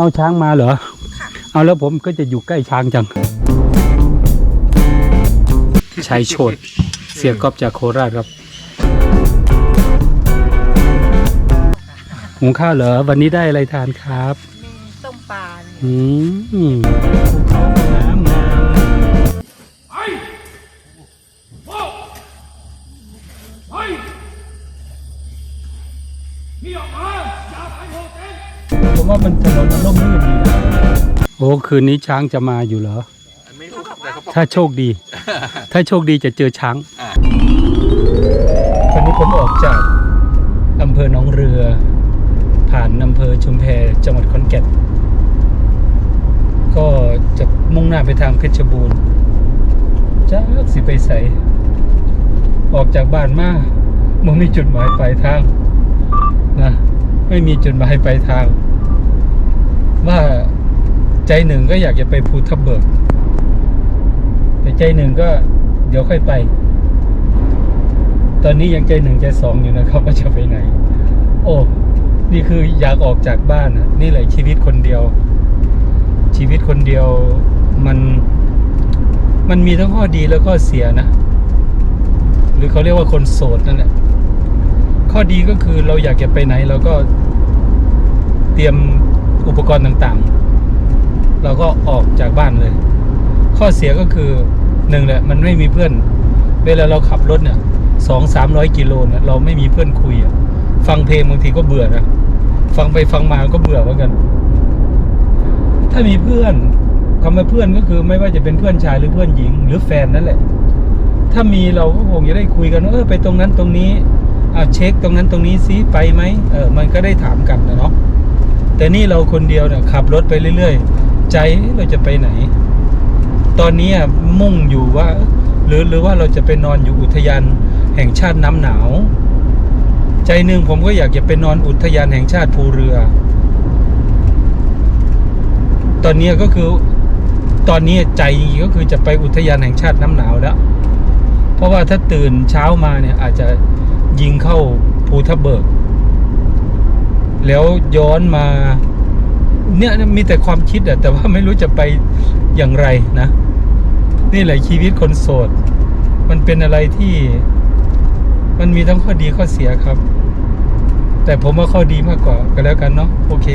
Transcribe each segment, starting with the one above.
เอาช้างมาเหรอค่ะเอาแล้วผมก็จะอยู่ใกล้ช้างจังชัยโชดเสียกอบจากโคราชครับหุงข้าวเหรอ วันนี้ได้อะไรทานครับมีต้มปลาเนี่ยอืม ถนนมันร่มรื่นดีนะโอ้คืนนี้ช้างจะมาอยู่เหรอ ไม่รู้ครับแต่เขาบอกถ้าโชคดี ถ้าโชคดีจะเจอช้างวันนี้ผมออกจากอำเภอหนองเรือ ผ่านอำเภอชุมแพจังหวัดขอนแก่นก็จะมุ่งหน้าไปทางเพชรบูรณ์จ้าสิไปใส ออกจากบ้านมามันมีจุดหมายปลายทางนะไม่มีจุดหมายปลายทาง ว่าใจหนึ่งก็อยากจะไปภูทับเบิกแต่ใจหนึ่งก็เดี๋ยวค่อยไป ตอนนี้ยังใจหนึ่งใจสองอยู่นะครับว่าจะไปไหน โอ้นี่คืออยากออกจากบ้านอะนี่แหละชีวิตคนเดียว ชีวิตคนเดียวมัน มันมีทั้งข้อดีและข้อเสียนะ หรือเขาเรียกว่าคนโสดนั่นแหละข้อดีก็คือเราอยากจะไปไหนเราก็เตรียม อุปกรณ์ต่างๆ เราก็ออกจากบ้านเลย ข้อเสียก็คือหนึ่งแหละมันไม่มีเพื่อน เวลาเราขับรถเนี่ยสองสามร้อยกิโลเนี่ยเราไม่มีเพื่อนคุยฟังเพลงบางทีก็เบื่อนะฟังไปฟังมาก็เบื่อเหมือนกัน ถ้ามีเพื่อนคำว่าเพื่อนก็คือไม่ว่าจะเป็นเพื่อนชายหรือเพื่อนหญิง หรือแฟนนั่นแหละ ถ้ามีเราก็คงจะได้คุยกันว่าเออไปตรงนั้นตรงนี้เอาเช็คตรงนั้นตรงนี้ซิไปไหมเออมันก็ได้ถามกันนะเนาะ แต่นี่เราคนเดียวเนี่ยขับรถไปเรื่อย ๆ ใจเราจะไปไหน ตอนนี้อะมุ่งอยู่ว่า หรือหรือว่าเราจะไปนอนอยู่อุทยานแห่งชาติน้ำหนาว ใจหนึ่งผมก็อยากจะไปนอนอุทยานแห่งชาติภูเรือ ตอนนี้ก็คือตอนนี้ใจก็คือจะไปอุทยานแห่งชาติน้ำหนาวแล้ว เพราะว่าถ้าตื่นเช้ามาเนี่ยอาจจะยิงเข้าภูทับเบิก แล้วย้อนมา เนี่ยมีแต่ความคิดอะแต่ว่าไม่รู้จะไปอย่างไรนะ นี่แหละชีวิตคนโสด มันเป็นอะไรที่ มันมีทั้งข้อดีข้อเสียครับ แต่ผมว่าข้อดีมากกว่าก็แล้วกันเนาะโอเค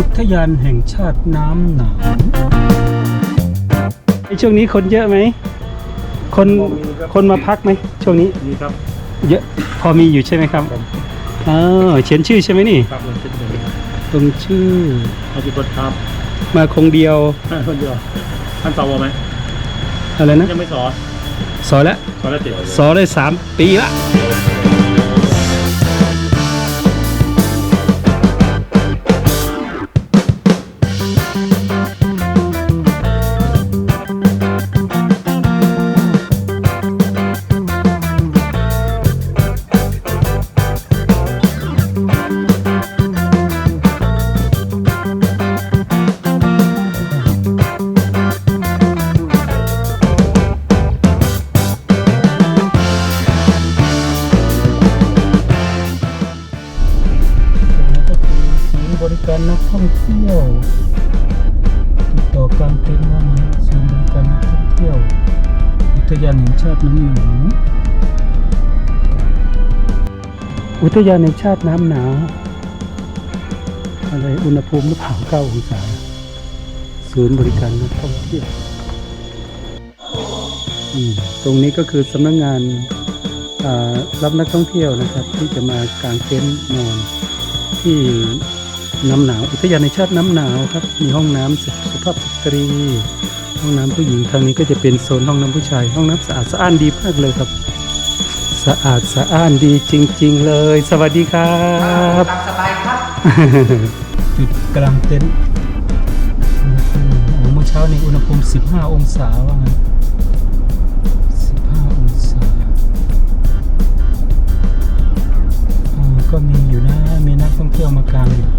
อุทยานแห่งชาติน้ำหนาวในช่วงนี้คนเยอะไหม คนคนมาพักไหมช่วงนี้นี่ครับ เยอะพอมีอยู่ใช่ไหมครับอ๋อเขียนชื่อใช่ไหมนี่ ครับมันเป็นอย่างนี้ตรงชื่อเอาที่คนครับ มาคงเดียวคนเดียวท่านสวไหมอะไรนะยังไม่สอสอแล้วสอแล้วติดสอได้สามปีละ ริการนักท่องเที่ยว ติดต่อกลางเต็นท์ว่าไงศูนย์บริการนักท่องเที่ยว อุทยานแห่งชาติน้ำหนาวอุทยานแห่งชาติน้ำหนาวอะไรอุณหภูมิหรือเปล่าเก้าองศาศูนย์บริการนักท่องเที่ยวตรงนี้ก็คือสำนักงานรับนักท่องเที่ยวนะครับ ที่จะมากางเต็นท์นอนที่ น้ำหนาวอุทยานในชาติน้ำหนาวครับ มีห้องน้ำสุสุภาพสตรี ห้องน้ำผู้หญิงทางนี้ก็จะเป็นโซนห้องน้ำผู้ชาย ห้องน้ำสะอาดสะอ้านดีมากเลยครับ สะอาดสะอ้านดีจริง ๆ เลย สวัสดีครับตามสบายครับจุดกลางเต็นท์อุณหภูมิโอ้เมื่อเช้านี้อุณหภูมิ 15 องศาว่างั้น15 องศาอ่าก็มีอยู่นะมีนักท่องเที่ยวมากางอยู่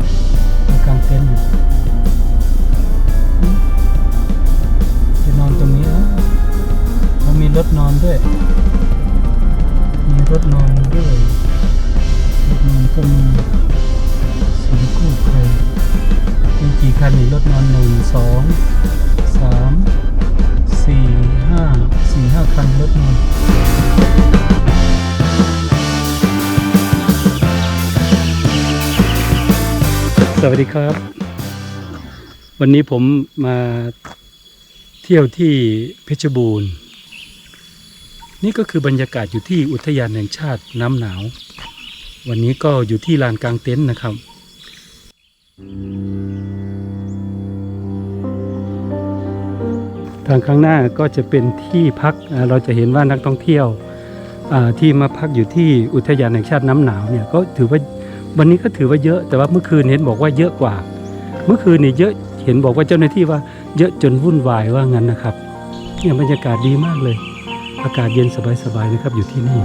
สองสามสี่ห้าสี่ห้าคันรถนอนสวัสดีครับ วันนี้ผมมาเที่ยวที่เพชรบูรณ์ นี่ก็คือบรรยากาศอยู่ที่อุทยานแห่งชาติน้ำหนาว วันนี้ก็อยู่ที่ลานกลางเต็นท์นะครับ ทางข้างหน้าก็จะเป็นที่พักเราจะเห็นว่านักท่องเที่ยวที่มาพักอยู่ที่อุทยานแห่งชาติน้ำหนาวเนี่ยก็ถือว่าวันนี้ก็ถือว่าเยอะแต่ว่าเมื่อคืนเห็นบอกว่าเยอะกว่า เมื่อคืนนี่เยอะเห็นบอกว่าเจ้าหน้าที่ว่าเยอะจนวุ่นวายว่างั้นนะครับเนี่ยบรรยากาศดีมากเลย อากาศเย็นสบายๆนะครับอยู่ที่นี่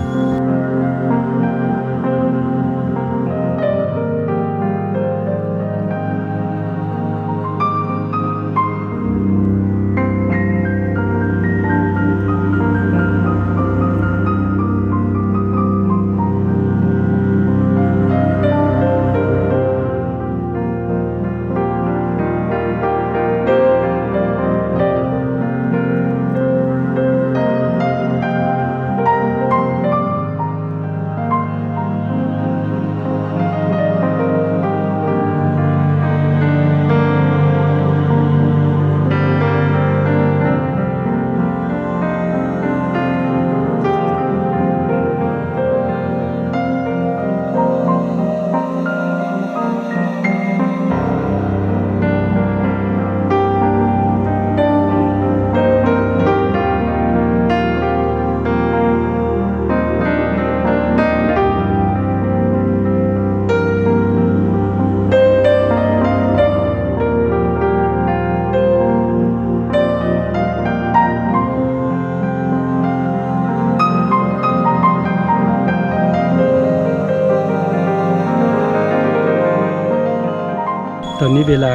ตอนนี้เวลา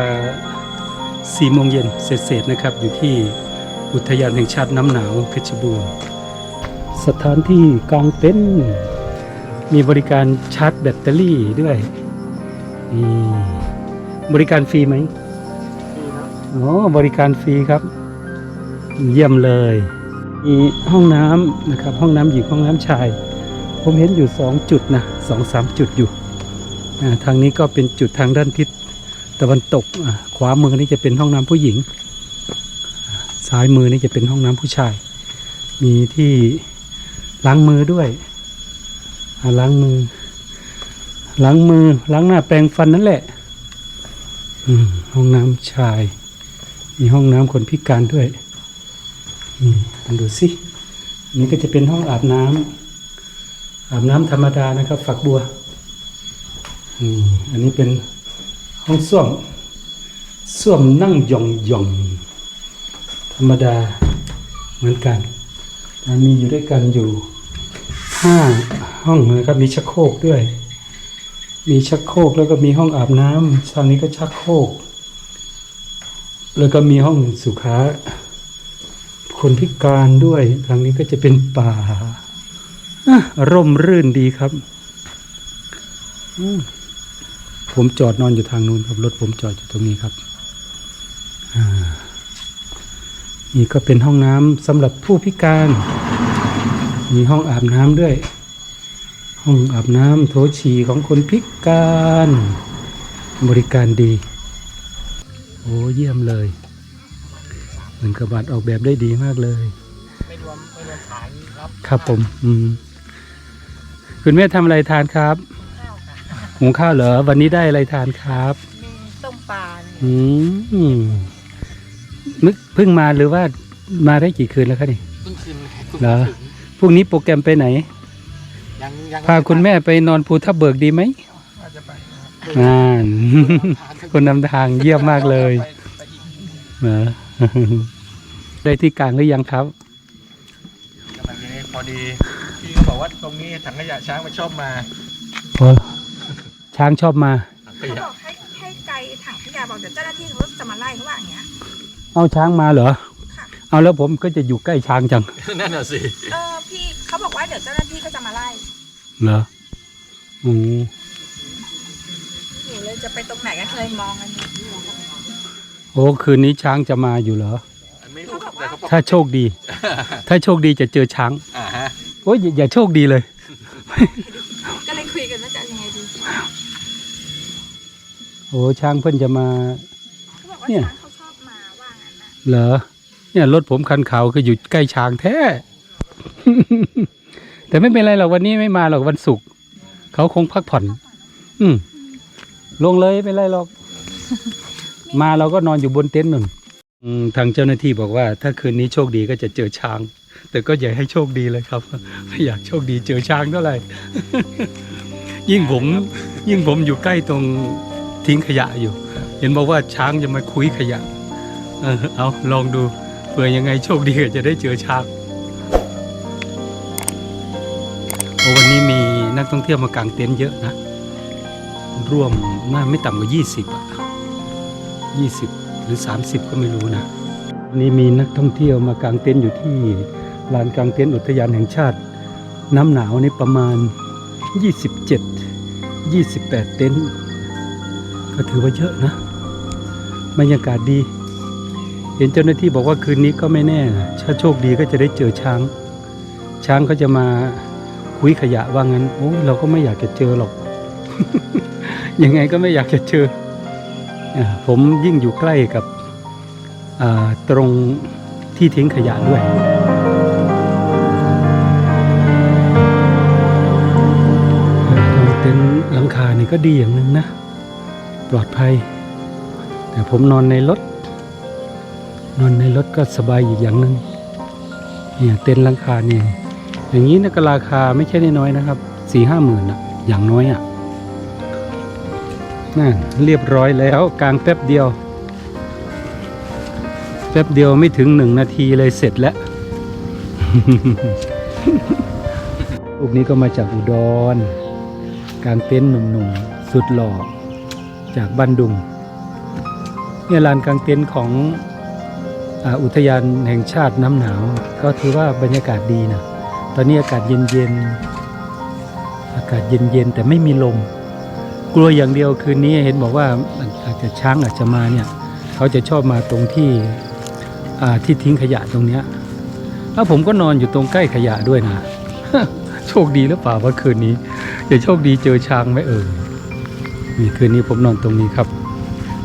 4โมงเย็นเศษๆนะครับ อยู่ที่อุทยานแห่งชาติน้ำหนาวเพชรบูรณ์ สถานที่กางเต็นท์มีบริการชาร์จแบตเตอรี่ด้วยนี่บริการฟรีไหมอ๋อบริการฟรีครับ เยี่ยมเลย มีห้องน้ำนะครับ ห้องน้ำหญิงห้องน้ำชาย ผมเห็นอยู่ 2 จุดนะสองสามจุดอยู่อ่าทางนี้ก็เป็นจุดทางด้านทิศ ตะวันตกอะขวามือนี่จะเป็นห้องน้ำผู้หญิง ซ้ายมือนี่จะเป็นห้องน้ำผู้ชาย มีที่ล้างมือด้วยล้างมือล้างมือล้างหน้าแปรงฟันนั่นแหละห้องน้ำชาย มีห้องน้ำคนพิการด้วยนี่ลองดูสิอันนี่ก็จะเป็นห้องอาบน้ำอาบน้ำธรรมดานะครับ ฝักบัวอันนี้เป็น ห้องส้วมส้วมนั่งย่องย่องธรรมดาเหมือนกันนมีอยู่ด้วยกันอยู่ห้าห้องนะครับมีชักโครกด้วย มีชักโครกแล้วก็มีห้องอาบน้ำทางนี้ก็ชักโครกแล้วก็มีห้องสุขาคนพิการด้วยทางนี้ก็จะเป็นป่าร่มรื่นดีครับ อืม ผมจอดนอนอยู่ทางนู้นครับรถผมจอดอยู่ตรงนี้ครับอ่านี่ก็เป็นห้องน้ำสำหรับผู้พิการ มีห้องอาบน้ำด้วย ห้องอาบน้ำโถฉี่ของคนพิการ บริการดี โอ้เยี่ยมเลยเหมือนกระบาดออกแบบได้ดีมากเลยไม่รวมไม่รวมขายครับ ครับผม อืม คุณแม่ทำอะไรทานครับข้าวค่ะ หุงข้าวเหรอ วันนี้ได้อะไรทานครับ มีต้มปลาเนี่ยอืมมึกเพิ่งมาหรือว่ามาได้กี่คืนแล้วครับนี่ เพิ่งคืนเหรอพรุ่งนี้โปรแกรมไปไหน ยังยังพาคุณแม่ไปนอนภูทับเบิกดีไหมว่าจะไปอ่าน คนนำทางเยี่ยมมากเลยไปไปอีกเหรอ ได้ที่กลางหรือยังครับ กำลังนี้พอดี พี่ก็บอกว่าตรงนี้ถังขยะช้างมันชอบมาโอ้ ช้างชอบมาถังขเขายะบอกให้ให้ไกลถังขยะบอกเดี๋ยวเจ้าหน้าที่เขาจะมาไล่เขาว่าอย่างเงี้ย เอาช้างมาเหรอ ค่ะ เอาแล้วผมก็จะอยู่ใกล้ช้างจัง นั่นน่ะสิ เออพี่เขาบอกว่าเดี๋ยวเจ้าหน้าที่ก็จะมาไล่เหรออืมหนูเลยจะไปตรงไหนก็เคยมองกันอยู่โอ้คืนนี้ช้างจะมาอยู่เหรอ ไม่รู้ครับแต่เขาบอกถ้าโชคดี ถ้าโชคดีจะเจอช้าง อ่าฮะ โอ้ยอย่าอย่าโชคดีเลย ก็เลยคุยกันว่าจะเอายังไงดี โอ้ช้างเพิ่นจะมา เขาบอกว่าเนี่ย ช้างเขาชอบมาว่างั้นนะเหรอ เนี่ยรถผมคันขาวคืออยู่ใกล้ช้างแท้ แต่ไม่เป็นไรหรอกวันนี้ไม่มาหรอกวันศุกร์เขาคงพักผ่อน อืมลงเลยไม่เป็นไรหรอก มาเราก็นอนอยู่บนเต็นท์นุ่นอืมทางเจ้าหน้าที่บอกว่า ถ้าคืนนี้โชคดีก็จะเจอช้าง แต่ก็อย่าให้โชคดีเลยครับ ไม่อยากโชคดีเจอช้างเท่าไหร่ ยิ่งผม ยิ่งผมอยู่ใกล้ตรง ทิ้งขยะอยู่ เห็นบอกว่าช้างจะมาคุยขยะ เออเอาลองดูเผื่อยังไงโชคดีก็จะได้เจอช้างโอ้วันนี้มีนักท่องเที่ยวมากางเต็นท์เยอะนะ ร่วมน่าไม่ต่ำกว่า 20อะ20 หรือ 30 ก็ไม่รู้นะวันนี้มีนักท่องเที่ยวมากางเต็นท์อยู่ที่ลานกางเต็นท์อุทยานแห่งชาติ น้ำหนาวนี่ประมาณ 27 28 เต็นท์ ก็ถือว่าเยอะนะบรรยากาศดี เห็นเจ้าหน้าที่บอกว่าคืนนี้ก็ไม่แน่นะถ้าโชคดีก็จะได้เจอช้าง ช้างก็จะมาคุยขยะว่างั้นโอ้เราก็ไม่อยากจะเจอหรอก ยังไงก็ไม่อยากจะเจอ ผมยิ่งอยู่ใกล้กับตรงที่ทิ้งขยะด้วยเออตรงเต็นท์หลังคานี่ก็ดีอย่างหนึ่งนะ ปลอดภัย แต่ผมนอนในรถ นอนในรถก็สบายอีกอย่างหนึ่งเนี่ยเต็นท์ลังคาเนี่ยอย่างนี้นะก็ราคาไม่ใช่น้อยนะครับสี่ห้าหมื่นอะอย่างน้อยอะนั่นเรียบร้อยแล้วกลางแป๊บเดียว แป๊บเดียวไม่ถึงหนึ่งนาทีเลยเสร็จแล้วรูปนี้ก็มาจากอุดร กลางเต็นท์หนุ่มๆ สุดหล่อ จากบ้านดุงเนี่ยลานกลางเต็นท์ของออุทยานแห่งชาติน้ำหนาว ก็ถือว่าบรรยากาศดีนะตอนนี้อากาศเย็นๆอากาศเย็นๆแต่ไม่มีลม กลัวอย่างเดียวคืนนี้เห็นบอกว่าอาจจะช้างอาจจะมาเนี่ยเขาจะชอบมาตรงที่ที่ทิ้งขยะตรงเนี้ยแล้วผมก็นอนอยู่ตรงใกล้ขยะด้วยนะ โชคดีหรือเปล่าว่าคืนนี้จะโชคดีเจอช้างไหมเออ นี่คืนนี้ผมนอนตรงนี้ครับ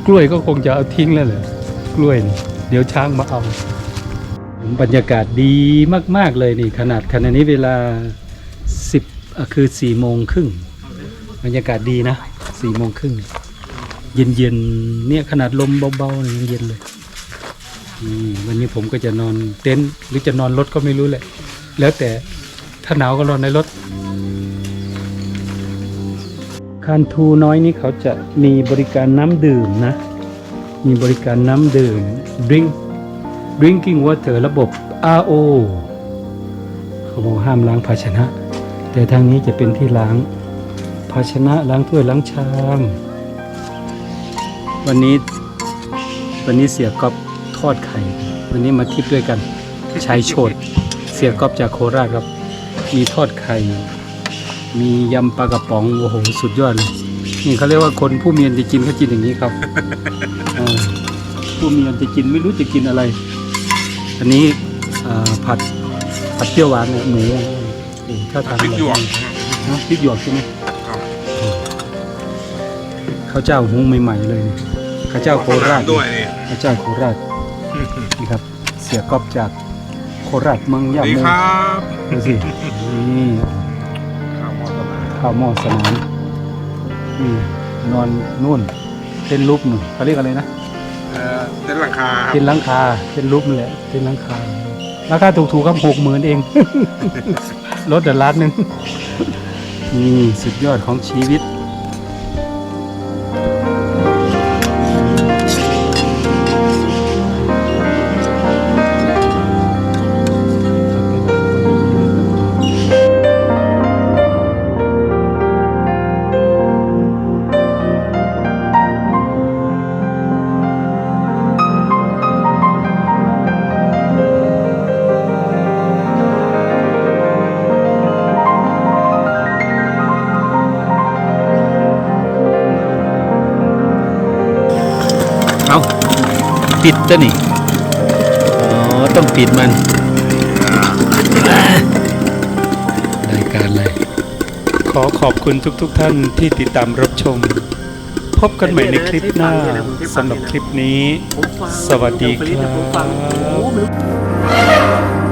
กล้วยก็คงจะเอาทิ้งแล้วเหรอกล้วยนี่เดี๋ยวช้างมาเอาบรรยากาศดีมาก ๆ เลยนี่ขนาดขณะนี้เวลาสิบคือสี่โมงครึ่งบรรยากาศดีนะสี่โมงครึ่งเย็นๆเนี่ยขนาดลมเบาๆเนี่ยยังเย็นเลยวันนี้ผมก็จะนอนเต็นท์หรือจะนอนรถก็ไม่รู้แหละ แล้วแต่ถ้าหนาวก็นอนในรถ คานทูน้อยนี้เขาจะมีบริการน้ำดื่มนะ มีบริการน้ำดื่ม drink drinking water ระบบ RO เขาบอกห้ามล้างภาชนะ แต่ทางนี้จะเป็นที่ล้างภาชนะล้างถ้วยล้างชาม วันนี้วันนี้เสียก๊อฟทอดไข่ วันนี้มาทิปด้วยกันชายโชดเสียก๊อฟจากโคราชครับ มีทอดไข่ มียำปลากระป๋องโอ้โหสุดยอดเลยนี่เขาเรียกว่าคนผู้มีอันจะกินเขากินอย่างนี้ครับเออผู้มีอันจะกินไม่รู้จะกินอะไร อันนี้อ่าผัดผัดเปรี้ยวหวานเนี่ยหมูโอ้โหถ้าทานพริกหยวกนะพริกหยวกใช่ไหมครับข้าวเจ้าหุงใหม่ๆเลยนี่ข้าวเจ้าโคราชด้วยนี่ข้าวเจ้าโคราชนี่ครับ เสียก๊อฟจากโคราชเมืองสวัย่าสดีโมครับดูสินี่ข่าวมอสมา ข้าวหม้อสนามนี่นอนนู่นเต้นรูปหนึ่งเขาเรียกอะไรนะเอ่อเต้นท์หลังคาครับเต้นหลังคาเต้นรูปนั่นแหละเต้นหลังคาราคาถูกๆครับหกหมื่นเองรถเดือดล้านหนึ่งนี่สุดยอดของชีวิต ปิดตัวนี่อ๋อต้องปิดมันรายการอะไรขอขอบคุณทุกๆทท่านที่ติดตามรับชม พบกันใหม่ในคลิปหน้าสำหรับคลิปนี้ สวัสดีครับ